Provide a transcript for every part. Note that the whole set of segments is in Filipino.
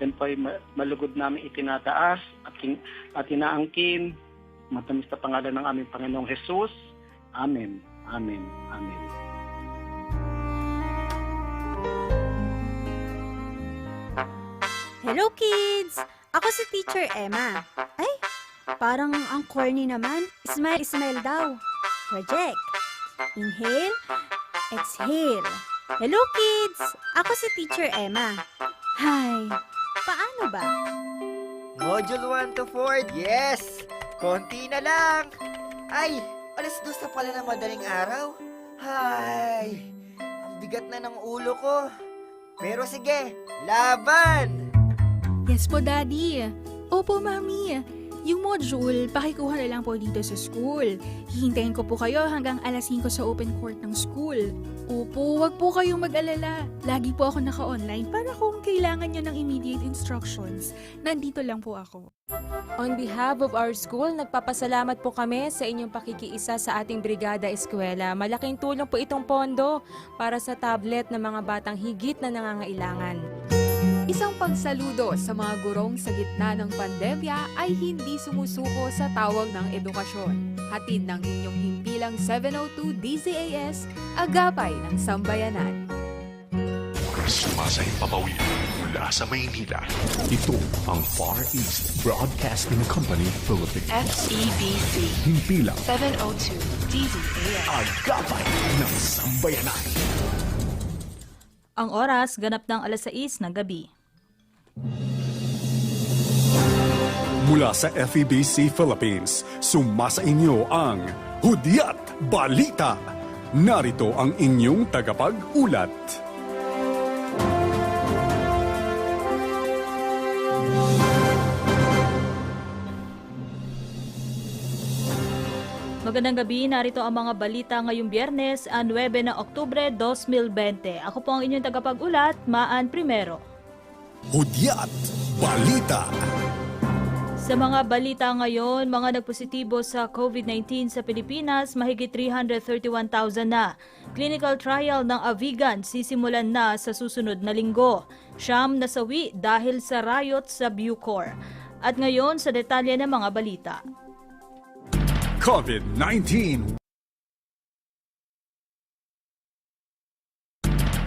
Yan po ay ma- malugod namin itinataas at, at inaangkin. Matamis na pangalan ng aming Panginoong Jesus. Amen. Amen. Amen. Hello kids! Ako si Teacher Emma. Ay, parang ang corny naman. Smile, smile daw. Project. Inhale, exhale. Hello kids! Ako si Teacher Emma. Hay, paano ba? Module 1 to 4, yes! Konti na lang! Ay, alas dos na pala ng madaling araw. Hay, ang bigat na ng ulo ko. Pero sige, laban! Yes po, Daddy. Opo, Mami. Yung module, pakikuha na lang po dito sa school. Hihintayin ko po kayo hanggang alas 5 sa open court ng school. Opo, wag po kayong mag-alala. Lagi po ako naka-online para kung kailangan nyo ng immediate instructions, nandito lang po ako. On behalf of our school, nagpapasalamat po kami sa inyong pakikiisa sa ating Brigada Eskwela. Malaking tulong po itong pondo para sa tablet ng mga batang higit na nangangailangan. Isang pagsaludo sa mga gurong sa gitna ng pandemya ay hindi sumusuko sa tawag ng edukasyon. Hatid ng inyong himpilang 702 DZAS, agapay ng sambayanan. Sumasahing papawid mula sa Maynila. Ito ang Far East Broadcasting Company Philippines. FEBC Himpilang 702 DZAS. agapay ng sambayanan. Ang oras ganap ng alas 6 ng gabi. Mula sa FEBC Philippines, sumasa inyo ang Hudyat Balita. Narito ang inyong tagapag-ulat. Magandang gabi, narito ang mga balita ngayong biyernes, ang 9 ng Oktubre 2020. Ako po ang inyong tagapag-ulat, Maan Primero. Hudyat Balita. Sa mga balita ngayon, mga nagpositibo sa COVID-19 sa Pilipinas, mahigit 331,000 na. Clinical trial ng Avigan sisimulan na sa susunod na linggo. Siyam nasawi dahil sa riot sa Bucor. At ngayon sa detalye ng mga balita. COVID-19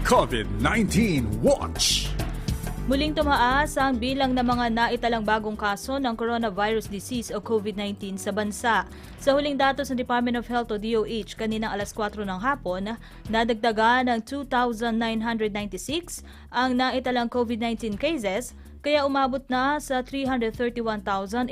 COVID-19 Watch. Muling tumaas ang bilang ng mga naitalang bagong kaso ng coronavirus disease o COVID-19 sa bansa. Sa huling datos ng Department of Health o DOH kaninang alas 4 ng hapon, nadagdagan ng 2,996 ang naitalang COVID-19 cases kaya umabot na sa 331,869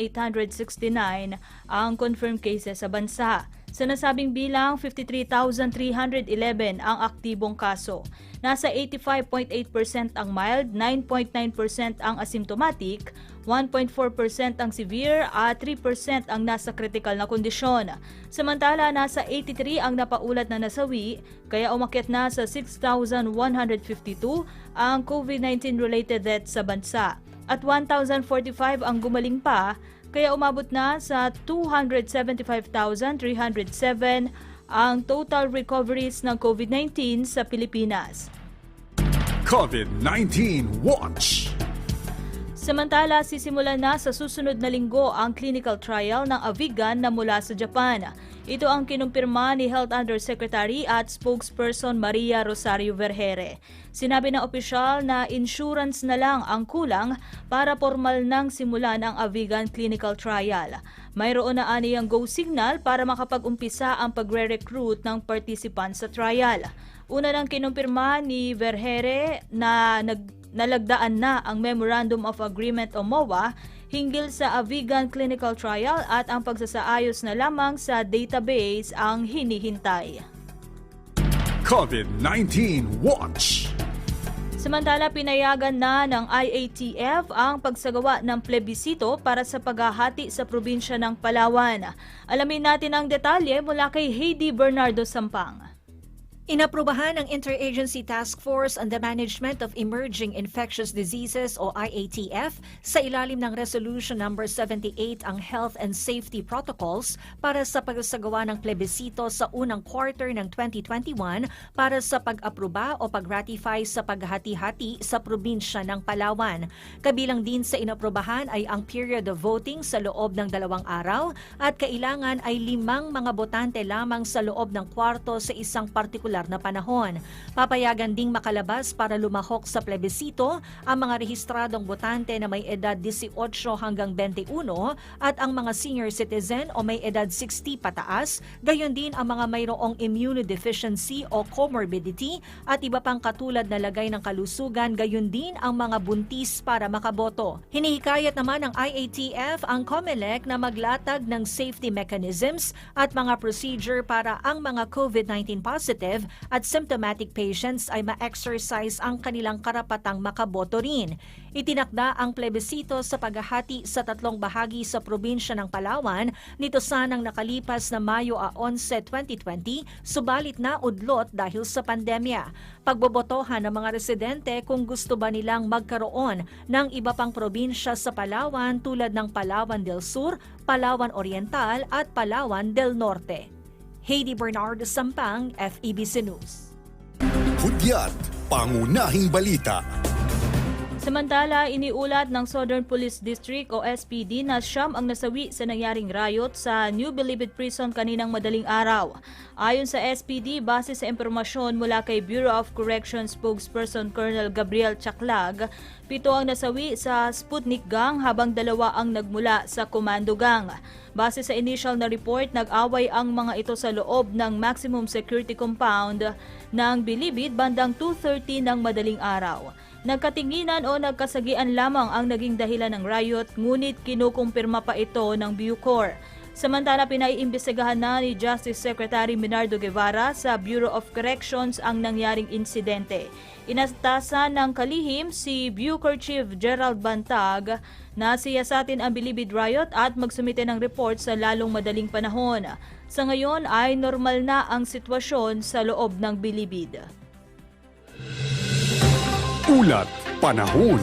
ang confirmed cases sa bansa. Sa nasabing bilang, 53,311 ang aktibong kaso. Nasa 85.8% ang mild, 9.9% ang asymptomatic, 1.4% ang severe at 3% ang nasa critical na kondisyon. Samantala, nasa 83 ang napaulat na nasawi, kaya umakyat na sa 6,152 ang COVID-19 related deaths sa bansa. At 1,045 ang gumaling pa, kaya umabot na sa 275,307 ang total recoveries ng COVID-19 sa Pilipinas. COVID-19 Watch. Samantala, sisimulan na sa susunod na linggo ang clinical trial ng Avigan na mula sa Japan. Ito ang kinumpirma ni Health Undersecretary at spokesperson Maria Rosario Vergere. Sinabi ng opisyal na insurance na lang ang kulang para formal nang simulan ang Avigan clinical trial. Mayroon na aniyang go signal para makapag-umpisa ang pagre-recruit ng participants sa trial. Una nang kinumpirma ni Vergere na nag nalagdaan na ang Memorandum of Agreement o MOA hinggil sa Avigan Clinical Trial at ang pagsasaayos na lamang sa database ang hinihintay. COVID-19 Watch. Samantala, pinayagan na ng IATF ang pagsagawa ng plebisito para sa paghahati sa probinsya ng Palawan. Alamin natin ang detalye mula kay Heidi Bernardo Sampang. Inaprubahan ng Interagency Task Force on the Management of Emerging Infectious Diseases o IATF sa ilalim ng Resolution number 78 ang Health and Safety Protocols para sa pagsagawa ng plebisito sa unang quarter ng 2021 para sa pag-aproba o pag-ratify sa paghati-hati sa probinsya ng Palawan. Kabilang din sa inaprubahan ay ang period of voting sa loob ng dalawang araw at kailangan ay limang mga botante lamang sa loob ng kwarto sa isang partikular na panahon. Papayagan ding makalabas para lumahok sa plebisito ang mga rehistradong botante na may edad 18 hanggang 21 at ang mga senior citizen o may edad 60 pataas, gayon din ang mga mayroong immunodeficiency o comorbidity at iba pang katulad na lagay ng kalusugan, gayon din ang mga buntis para makaboto. Hinihikayat naman ng IATF ang COMELEC na maglatag ng safety mechanisms at mga procedure para ang mga COVID-19 positive at symptomatic patients ay ma-exercise ang kanilang karapatang makaboto rin. Itinakda ang plebisito sa paghahati sa tatlong bahagi sa probinsya ng Palawan nito sanang nakalipas na Mayo a 11, 2020, subalit na udlot dahil sa pandemya. Pagbobotohan ng mga residente kung gusto ba nilang magkaroon ng iba pang probinsya sa Palawan tulad ng Palawan del Sur, Palawan Oriental at Palawan del Norte. Heidi Bernardo Sampang, FEBC News. Hudyat, pangunahing balita. Samantala, iniulat ng Southern Police District o SPD na siyam ang nasawi sa nangyaring riot sa New Bilibid Prison kaninang madaling araw. Ayon sa SPD, base sa impormasyon mula kay Bureau of Corrections spokesperson Colonel Gabriel Chaklag, pito ang nasawi sa Sputnik Gang habang dalawa ang nagmula sa Commando Gang. Base sa initial na report, nag-away ang mga ito sa loob ng maximum security compound ng Bilibid bandang 2.30 ng madaling araw. Nagkatinginan o nagkasagian lamang ang naging dahilan ng riot ngunit kinukumpirma pa ito ng Bucor. Samantala pinaiimbestigahan na ni Justice Secretary Minardo Guevara sa Bureau of Corrections ang nangyaring insidente. Inatasan ng kalihim si Bucor Chief Gerald Bantag na siyasatin ang Bilibid Riot at magsumite ng report sa lalong madaling panahon. Sa ngayon ay normal na ang sitwasyon sa loob ng Bilibid. Ulat Panahon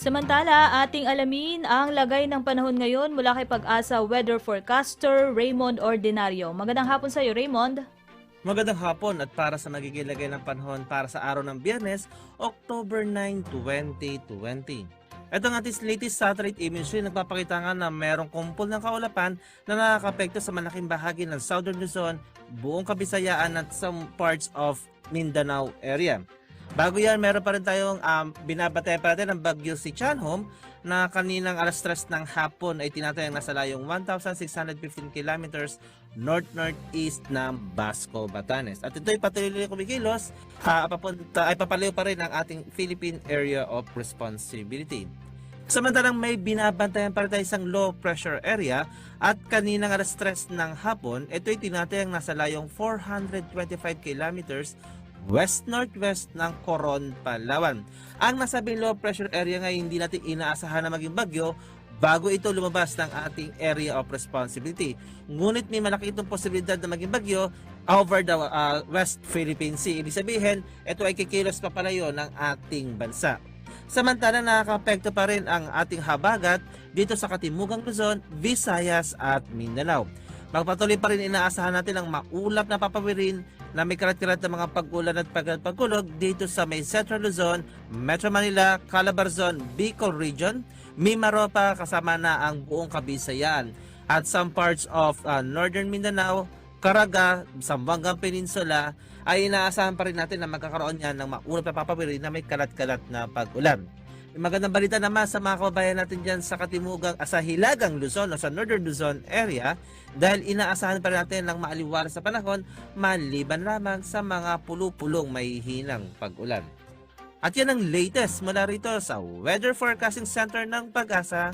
Samantala, ating alamin ang lagay ng panahon ngayon mula kay Pag-asa Weather Forecaster Raymond Ordinario. Magandang hapon sa iyo, Raymond. Magandang hapon at para sa magiging lagay ng panahon para sa araw ng Biyernes, October 9, 2020. Ito ang ating latest satellite imagery nagpapakita nga na merong kumpol ng kaulapan na nakakapekto sa malaking bahagi ng Southern Luzon, buong Kabisayaan at some parts of Mindanao area. Bago yan, meron pa rin tayong um, binabatay pa natin ng bagyo si Chanhom na kaninang alas 3 ng hapon ay tinatayang nasa layong 1,615 kilometers north-northeast ng Basco, Batanes. At ito ay patuloy kumikilos, ha, papunta, ay papalayo pa rin ang ating Philippine Area of Responsibility. Samantalang may binabantayan pa rin tayo isang low pressure area at kaninang alas 3 ng hapon, ito ay tinatayang nasa layong 425 kilometers west-northwest ng Coron, Palawan. Ang nasabing low pressure area ngayon hindi natin inaasahan na maging bagyo bago ito lumabas ng ating area of responsibility. Ngunit may malaki itong posibilidad na maging bagyo over the uh, West Philippine Sea. Ibig sabihin, ito ay kikilos papalayo ng ating bansa. Samantala nakakapekto pa rin ang ating habagat dito sa Katimugang Luzon, Visayas at Mindanao. Magpatuloy pa rin inaasahan natin ang maulap na papawirin na may karat-karat na mga pag-ulan at pagkulog dito sa may Central Luzon, Metro Manila, Calabarzon, Bicol Region, Mimaropa kasama na ang buong Kabisayaan at some parts of uh, Northern Mindanao, Caraga, Zamboanga Peninsula ay inaasahan pa rin natin na magkakaroon yan ng maulap na papawirin na may kalat-kalat na pag-ulan. Magandang balita naman sa mga kababayan natin dyan sa Katimugang, ah, sa Hilagang Luzon o sa Northern Luzon area dahil inaasahan pa natin ng maaliwalas sa panahon maliban lamang sa mga pulupulong may hinang pag-ulan. At yan ang latest mula rito sa Weather Forecasting Center ng Pag-asa,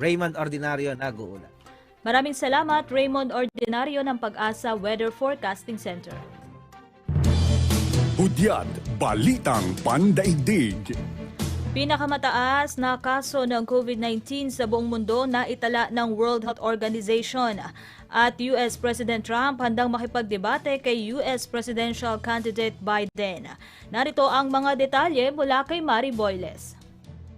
Raymond Ordinario nag-uulat. Maraming salamat, Raymond Ordinario ng Pag-asa Weather Forecasting Center. Hudyat, balitang pandaigdig. Pinakamataas na kaso ng COVID-19 sa buong mundo na itala ng World Health Organization. At US President Trump handang makipagdebate kay US Presidential Candidate Biden. Narito ang mga detalye mula kay Mari Boyles.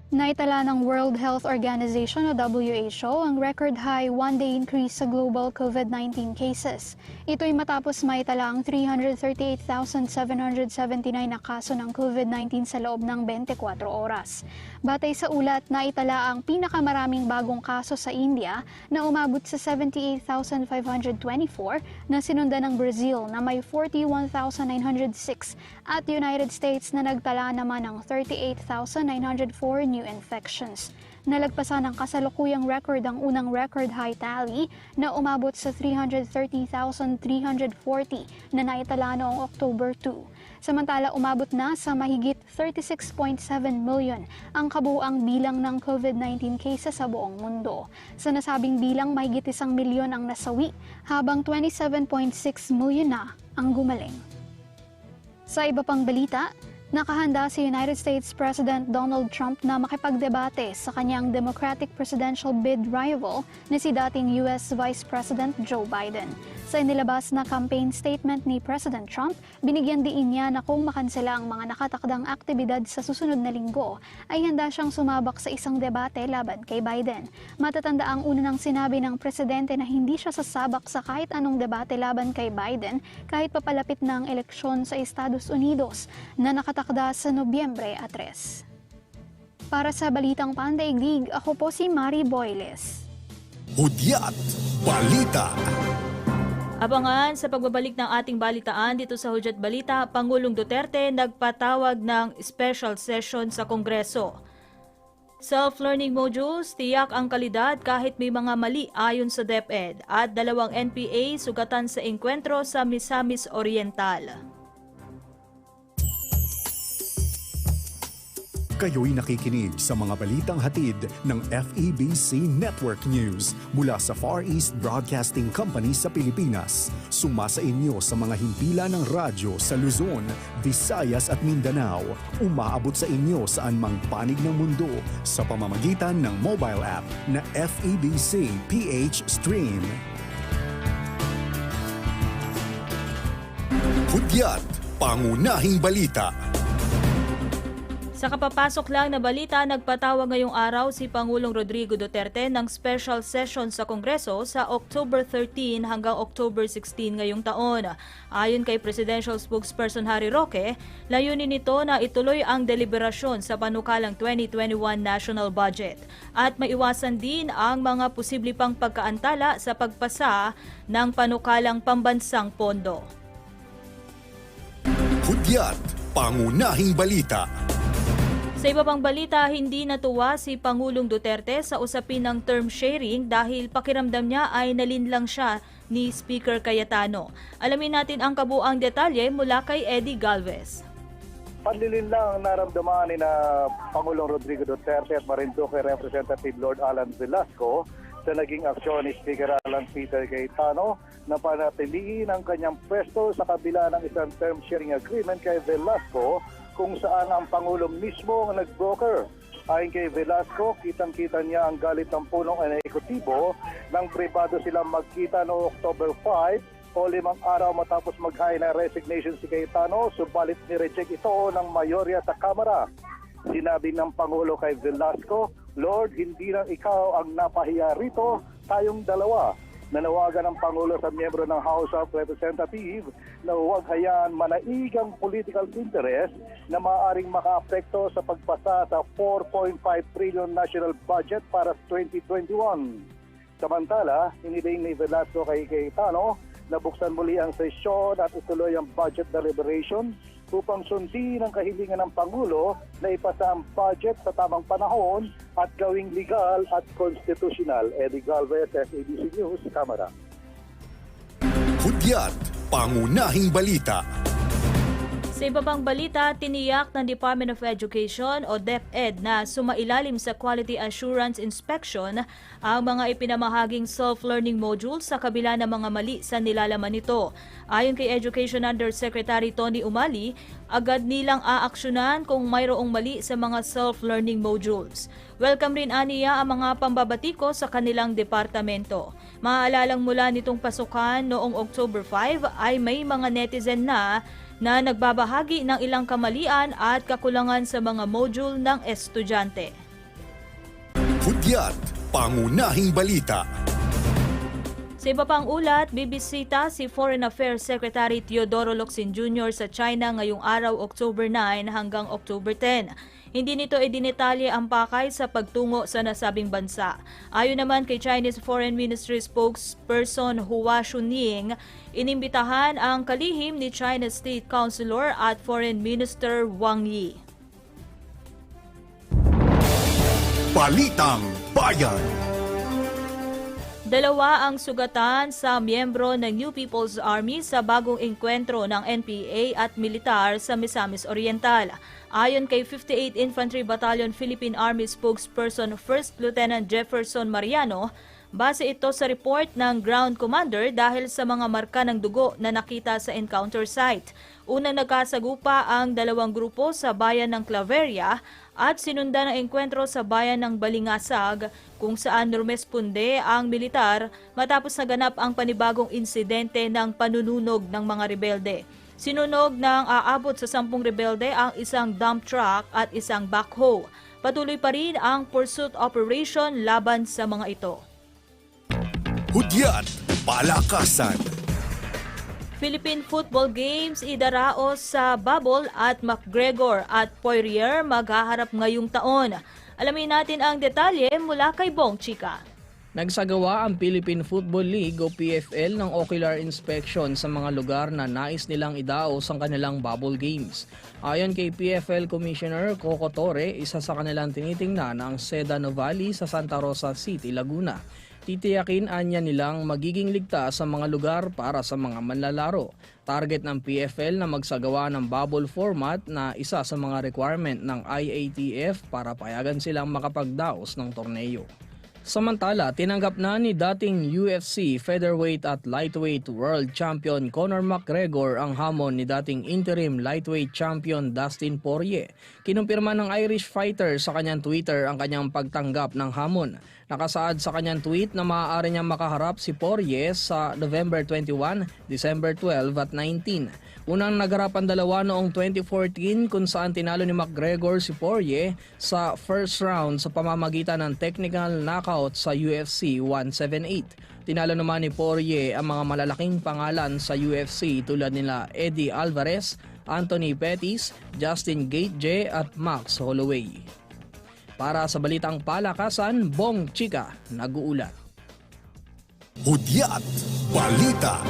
Naitala ng World Health Organization o WHO ang record high one-day increase sa global COVID-19 cases. Ito'y matapos maitala ang 338,779 na kaso ng COVID-19 sa loob ng 24 oras. Batay sa ulat, naitala ang pinakamaraming bagong kaso sa India na umabot sa 78,524 na sinundan ng Brazil na may 41,906 at United States na nagtala naman ng 38,904 new infections. Nalagpasan ng kasalukuyang record ang unang record high tally na umabot sa 330,340 na naitala noong October 2. Samantala umabot na sa mahigit 36.7 million ang kabuuang bilang ng COVID-19 cases sa buong mundo. Sa nasabing bilang mahigit isang milyon ang nasawi habang 27.6 million na ang gumaling. Sa iba pang balita, Nakahanda si United States President Donald Trump na makipagdebate sa kanyang Democratic presidential bid rival na si dating US Vice President Joe Biden. Sa inilabas na campaign statement ni President Trump, binigyan diin niya na kung makansela ang mga nakatakdang aktibidad sa susunod na linggo, ay handa siyang sumabak sa isang debate laban kay Biden. Matatanda ang una nang sinabi ng presidente na hindi siya sasabak sa kahit anong debate laban kay Biden kahit papalapit na ang eleksyon sa Estados Unidos na nakatakda sa Nobyembre 3. Para sa Balitang Pandaigdig, ako po si Mari Boyles. Hudyat Balita. Abangan sa pagbabalik ng ating balitaan dito sa Hudyat Balita, Pangulong Duterte nagpatawag ng special session sa Kongreso. Self-learning modules, tiyak ang kalidad kahit may mga mali ayon sa DepEd at dalawang NPA sugatan sa engkwentro sa Misamis Oriental. Kayo'y nakikinig sa mga balitang hatid ng FEBC Network News mula sa Far East Broadcasting Company sa Pilipinas. Sumasa inyo sa mga himpilan ng radyo sa Luzon, Visayas at Mindanao. Umaabot sa inyo saan mang panig ng mundo sa pamamagitan ng mobile app na FEBC PH Stream. Hudyat, pangunahing balita. Sa kapapasok lang na balita, nagpatawag ngayong araw si Pangulong Rodrigo Duterte ng special session sa Kongreso sa October 13 hanggang October 16 ngayong taon. Ayon kay Presidential Spokesperson Harry Roque, layunin nito na ituloy ang deliberasyon sa panukalang 2021 national budget at maiwasan din ang mga posible pang pagkaantala sa pagpasa ng panukalang pambansang pondo. Hudyat, pangunahing balita. Sa iba pang balita, hindi natuwa si Pangulong Duterte sa usapin ng term sharing dahil pakiramdam niya ay nalinlang siya ni Speaker Cayetano. Alamin natin ang kabuang detalye mula kay Eddie Galvez. Panlilin lang ang naramdaman ni na Pangulong Rodrigo Duterte at Marinduque Representative Lord Alan Velasco sa naging aksyon ni Speaker Alan Peter Cayetano na panatiliin ang kanyang pwesto sa kabila ng isang term sharing agreement kay Velasco kung saan ang Pangulo mismo ang nag-broker. Ayon kay Velasco, kitang-kita niya ang galit ng punong ekutibo nang pribado silang magkita noong October 5 o limang araw matapos mag-high na resignation si Cayetano, subalit ni-reject ito ng mayorya sa Kamara. Sinabi ng Pangulo kay Velasco, Lord, hindi lang ikaw ang napahiya rito, tayong dalawa nanawagan ng Pangulo sa miyembro ng House of Representatives na huwag hayaan manaigang political interest na maaaring makaapekto sa pagpasa sa 4.5 trillion national budget para 2021. Samantala, iniling ni Velasco kay Cayetano na buksan muli ang sesyon at ituloy ang budget deliberation upang sundin ang kahilingan ng Pangulo na ipasa ang budget sa tamang panahon at gawing legal at constitutional. Eddie Galvez, SABC News, Kamara. Hudyat, pangunahing balita. Sa iba balita, tiniyak ng Department of Education o DepEd na sumailalim sa Quality Assurance Inspection ang mga ipinamahaging self-learning modules sa kabila ng mga mali sa nilalaman nito. Ayon kay Education Undersecretary Tony Umali, agad nilang aaksyonan kung mayroong mali sa mga self-learning modules. Welcome rin aniya ang mga pambabatiko sa kanilang departamento. Maaalalang mula nitong pasukan noong October 5 ay may mga netizen na na nagbabahagi ng ilang kamalian at kakulangan sa mga module ng estudyante. Hudyat, pangunahing balita. Sa iba pang ulat, bibisita si Foreign Affairs Secretary Teodoro Locsin Jr. sa China ngayong araw October 9 hanggang October 10. Hindi nito idinetalye ang pakay sa pagtungo sa nasabing bansa. Ayon naman kay Chinese Foreign Ministry spokesperson Hua Chunying, inimbitahan ang kalihim ni China State Councilor at Foreign Minister Wang Yi. Balitang Bayan. Dalawa ang sugatan sa miyembro ng New People's Army sa bagong engkwentro ng NPA at militar sa Misamis Oriental. Ayon kay 58 Infantry Battalion Philippine Army spokesperson 1st Lieutenant Jefferson Mariano, base ito sa report ng ground commander dahil sa mga marka ng dugo na nakita sa encounter site. Unang nagkasagupa ang dalawang grupo sa bayan ng Claveria at sinundan ang engkwentro sa bayan ng Balingasag kung saan rumesponde ang militar matapos naganap ang panibagong insidente ng panununog ng mga rebelde. Sinunog ng aabot sa sampung rebelde ang isang dump truck at isang backhoe. Patuloy pa rin ang pursuit operation laban sa mga ito. Hudyat, palakasan. Philippine Football Games idaraos sa Babol at McGregor at Poirier maghaharap ngayong taon. Alamin natin ang detalye mula kay Bong Chika. Nagsagawa ang Philippine Football League o PFL ng ocular inspection sa mga lugar na nais nilang idaos ang kanilang bubble games. Ayon kay PFL Commissioner Coco Torre, isa sa kanilang tinitingnan ang Sedano Valley sa Santa Rosa City, Laguna. Titiyakin anya nilang magiging ligtas sa mga lugar para sa mga manlalaro. Target ng PFL na magsagawa ng bubble format na isa sa mga requirement ng IATF para payagan silang makapagdaos ng torneo. Samantala, tinanggap na ni dating UFC featherweight at lightweight world champion Conor McGregor ang hamon ni dating interim lightweight champion Dustin Poirier. Kinumpirma ng Irish fighter sa kanyang Twitter ang kanyang pagtanggap ng hamon. Nakasaad sa kanyang tweet na maaari niyang makaharap si Poirier sa November 21, December 12 at 19. Unang nagarapan dalawa noong 2014 kung saan tinalo ni McGregor si Poirier sa first round sa pamamagitan ng technical knockout sa UFC 178. Tinalo naman ni Poirier ang mga malalaking pangalan sa UFC tulad nila Eddie Alvarez, Anthony Pettis, Justin Gaethje at Max Holloway. Para sa Balitang Palakasan, Bong Chika, nag-uulat. Hudyat, balita.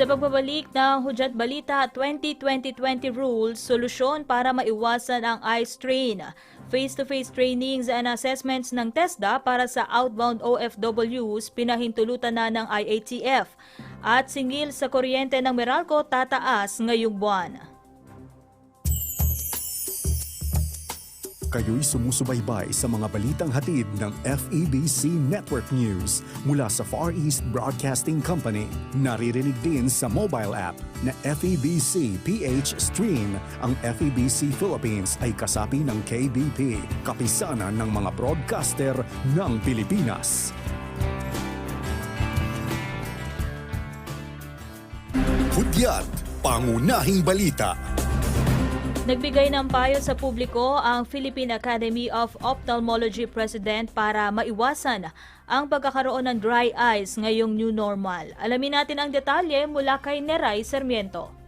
Sa pagbabalik ng Hudyat Balita 2020-20 Rules, solusyon para maiwasan ang eye strain. Face-to-face trainings and assessments ng TESDA para sa outbound OFWs pinahintulutan na ng IATF. At singil sa kuryente ng Meralco tataas ngayong buwan. Kayo'y sumusubaybay sa mga balitang hatid ng FEBC Network News mula sa Far East Broadcasting Company. Naririnig din sa mobile app na FEBC PH Stream. Ang FEBC Philippines ay kasapi ng KBP, kapisanan ng mga broadcaster ng Pilipinas. Hudyat, pangunahing balita. Nagbigay ng payo sa publiko ang Philippine Academy of Ophthalmology President para maiwasan ang pagkakaroon ng dry eyes ngayong new normal. Alamin natin ang detalye mula kay Neray Sarmiento.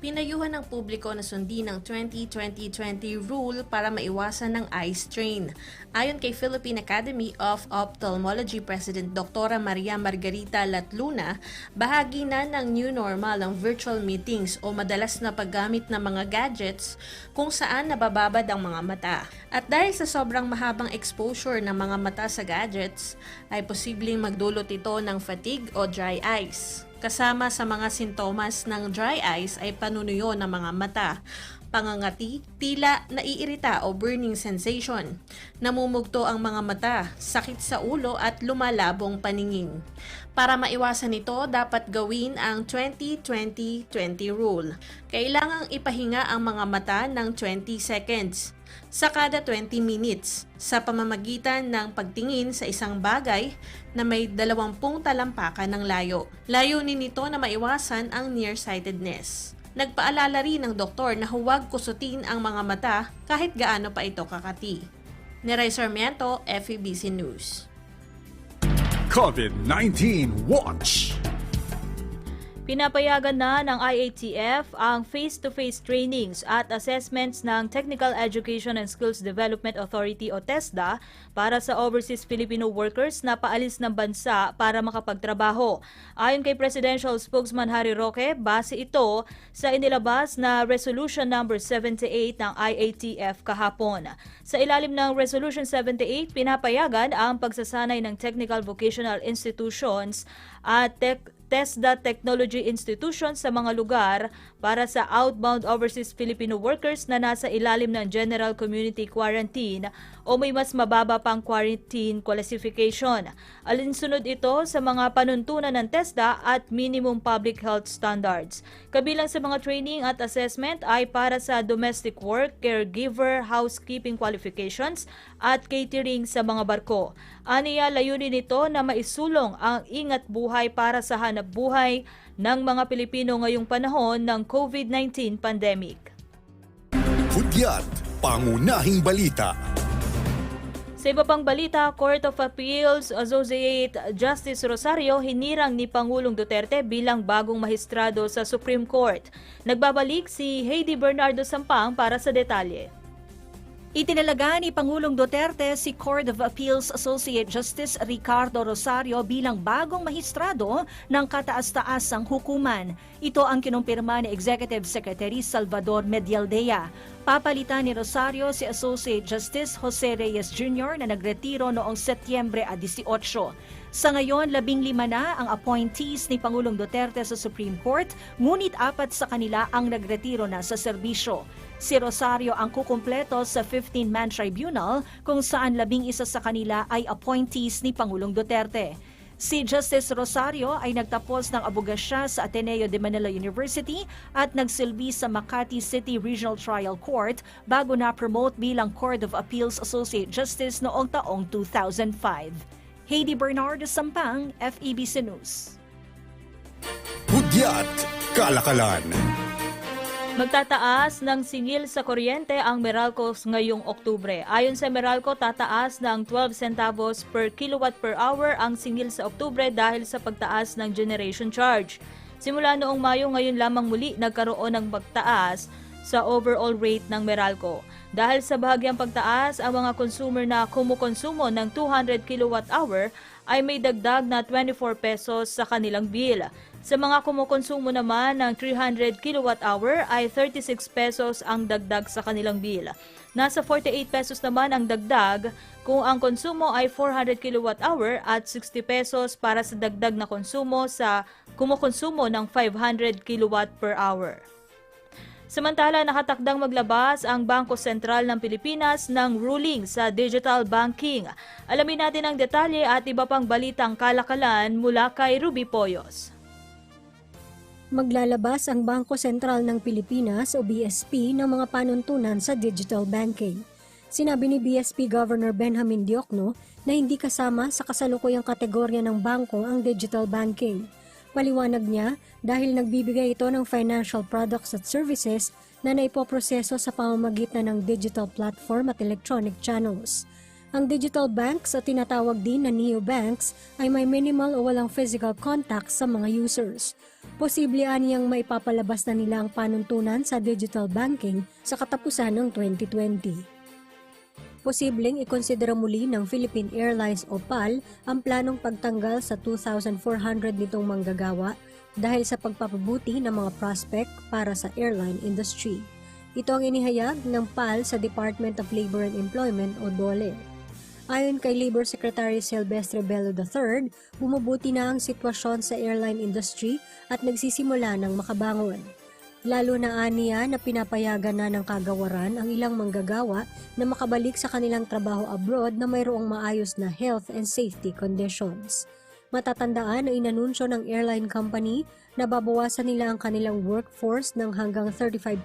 Pinayuhan ng publiko na sundin ang 20-20-20 rule para maiwasan ng eye strain. Ayon kay Philippine Academy of Ophthalmology President Dr. Maria Margarita Latluna, bahagi na ng new normal ang virtual meetings o madalas na paggamit ng mga gadgets kung saan nabababad ang mga mata. At dahil sa sobrang mahabang exposure ng mga mata sa gadgets, ay posibleng magdulot ito ng fatigue o dry eyes. Kasama sa mga sintomas ng dry eyes ay panunuyo ng mga mata, pangangati, tila naiirita o burning sensation. Namumugto ang mga mata, sakit sa ulo at lumalabong paningin. Para maiwasan ito, dapat gawin ang 20-20-20 rule. Kailangang ipahinga ang mga mata ng 20 seconds sa kada 20 minutes sa pamamagitan ng pagtingin sa isang bagay na may 20 talampakan ng layo. Layunin nito na maiwasan ang nearsightedness. Nagpaalala rin ng doktor na huwag kusutin ang mga mata kahit gaano pa ito kakati. Neray Sarmiento, FEBC News. COVID-19 Watch! Pinapayagan na ng IATF ang face-to-face trainings at assessments ng Technical Education and Skills Development Authority o TESDA para sa overseas Filipino workers na paalis ng bansa para makapagtrabaho. Ayon kay Presidential Spokesman Harry Roque, base ito sa inilabas na Resolution number 78 ng IATF kahapon. Sa ilalim ng Resolution 78, pinapayagan ang pagsasanay ng technical vocational institutions at tech TESDA Technology Institution sa mga lugar para sa outbound overseas Filipino workers na nasa ilalim ng General Community Quarantine o may mas mababa pang quarantine classification. Alinsunod ito sa mga panuntunan ng TESDA at minimum public health standards. Kabilang sa mga training at assessment ay para sa domestic work, caregiver, housekeeping qualifications at catering sa mga barko. Aniya layunin nito na maisulong ang ingat buhay para sa hanap buhay ng mga Pilipino ngayong panahon ng COVID-19 pandemic. Hudyat, pangunahing balita. Sa iba pang balita, Court of Appeals Associate Justice Rosario hinirang ni Pangulong Duterte bilang bagong mahistrado sa Supreme Court. Nagbabalik si Heidi Bernardo Sampang para sa detalye. Itinalaga ni Pangulong Duterte si Court of Appeals Associate Justice Ricardo Rosario bilang bagong mahistrado ng kataas-taasang hukuman. Ito ang kinumpirma ni Executive Secretary Salvador Medialdea. Papalitan ni Rosario si Associate Justice Jose Reyes Jr. na nagretiro noong Setyembre 18. Sa ngayon, labing lima na ang appointees ni Pangulong Duterte sa Supreme Court, ngunit apat sa kanila ang nagretiro na sa serbisyo. Si Rosario ang kukumpleto sa 15-man tribunal kung saan labing isa sa kanila ay appointees ni Pangulong Duterte. Si Justice Rosario ay nagtapos ng abogasya sa Ateneo de Manila University at nagsilbi sa Makati City Regional Trial Court bago na-promote bilang Court of Appeals Associate Justice noong taong 2005. Heidi Bernardo Sampang, FEBC News. Hudyat, kalakalan. Magtataas ng singil sa kuryente ang Meralco ngayong Oktubre. Ayon sa Meralco, tataas ng 12 centavos per kilowatt per hour ang singil sa Oktubre dahil sa pagtaas ng generation charge. Simula noong Mayo, ngayon lamang muli nagkaroon ng pagtaas sa overall rate ng Meralco. Dahil sa bahagyang pagtaas, ang mga consumer na kumukonsumo ng 200 kilowatt hour ay may dagdag na 24 pesos sa kanilang bill. Sa mga kumukonsumo naman ng 300 kilowatt hour ay 36 pesos ang dagdag sa kanilang bill. Nasa 48 pesos naman ang dagdag kung ang konsumo ay 400 kilowatt hour at 60 pesos para sa dagdag na konsumo sa kumukonsumo ng 500 kilowatt per hour. Samantala, nakatakdang maglabas ang Bangko Sentral ng Pilipinas ng ruling sa digital banking. Alamin natin ang detalye at iba pang balitang kalakalan mula kay Ruby Poyos. Maglalabas ang Bangko Sentral ng Pilipinas o BSP ng mga panuntunan sa digital banking. Sinabi ni BSP Governor Benjamin Diokno na hindi kasama sa kasalukuyang kategorya ng bangko ang digital banking. Paliwanag niya dahil nagbibigay ito ng financial products at services na naipoproseso sa pamamagitan ng digital platform at electronic channels. Ang digital banks at tinatawag din na neobanks ay may minimal o walang physical contact sa mga users. Posible aniyang maipapalabas na nila ang panuntunan sa digital banking sa katapusan ng 2020 posibleng ikonsidera muli ng Philippine Airlines o PAL ang planong pagtanggal sa 2,400 nitong manggagawa dahil sa pagpapabuti ng mga prospect para sa airline industry. Ito ang inihayag ng PAL sa Department of Labor and Employment o DOLE. Ayon kay Labor Secretary Silvestre Bello III, bumubuti na ang sitwasyon sa airline industry at nagsisimula ng makabangon. Lalo na aniya na pinapayagan na ng kagawaran ang ilang manggagawa na makabalik sa kanilang trabaho abroad na mayroong maayos na health and safety conditions. Matatandaan na inanunsyo ng airline company na babawasan nila ang kanilang workforce ng hanggang 35%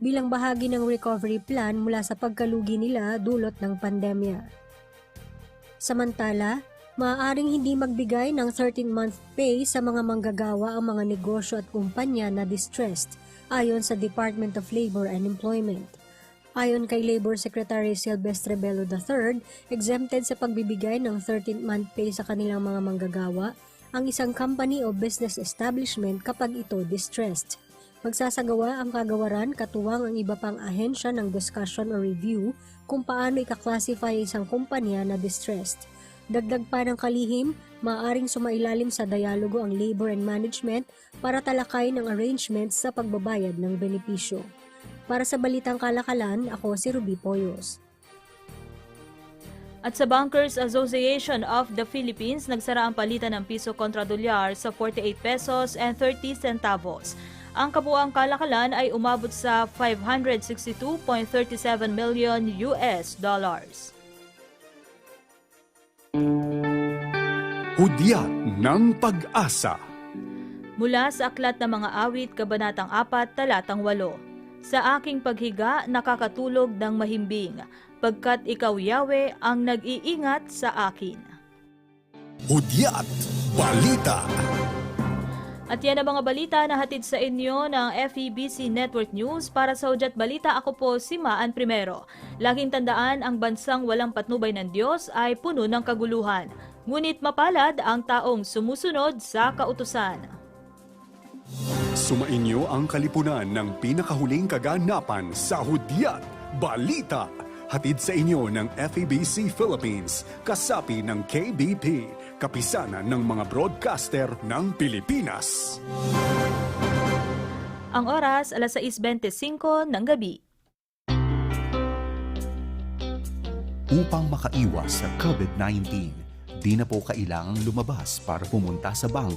bilang bahagi ng recovery plan mula sa pagkalugi nila dulot ng pandemya. Samantala, maaaring hindi magbigay ng 13-month pay sa mga manggagawa ang mga negosyo at kumpanya na distressed ayon sa Department of Labor and Employment. Ayon kay Labor Secretary Silvestre Bello III, exempted sa pagbibigay ng 13-month pay sa kanilang mga manggagawa ang isang company o business establishment kapag ito distressed. Magsasagawa ang kagawaran katuwang ang iba pang ahensya ng discussion o review kung paano ikaklasify isang kumpanya na distressed. Dagdag pa ng kalihim, maaaring sumailalim sa dialogo ang labor and management para talakay ng arrangements sa pagbabayad ng benepisyo. Para sa Balitang Kalakalan, ako si Ruby Poyos. At sa Bankers Association of the Philippines, nagsara ang palitan ng piso kontra dolyar sa 48 pesos and 30 centavos. Ang kabuang kalakalan ay umabot sa 562.37 million US dollars. Hudyat ng pag-asa. Mula sa Aklat ng Mga Awit, Kabanatang 4, Talatang 8. Sa aking paghiga, nakakatulog ng mahimbing, pagkat ikaw, Yahweh, ang nag-iingat sa akin. Hudyat Balita. At yan ang mga balita na hatid sa inyo ng FEBC Network News. Para sa Hudyat Balita, ako po si Maan Primero. Laging tandaan, ang bansang walang patnubay ng Diyos ay puno ng kaguluhan. Ngunit mapalad ang taong sumusunod sa kautusan. Sumainyo ang kalipunan ng pinakahuling kaganapan sa Hudyat Balita. Hatid sa inyo ng FEBC Philippines, kasapi ng KBP, kapisanan ng mga broadcaster ng Pilipinas. Ang oras, alas 6.25 ng gabi. Upang makaiwas sa COVID-19, di na po kailangang lumabas para pumunta sa bangko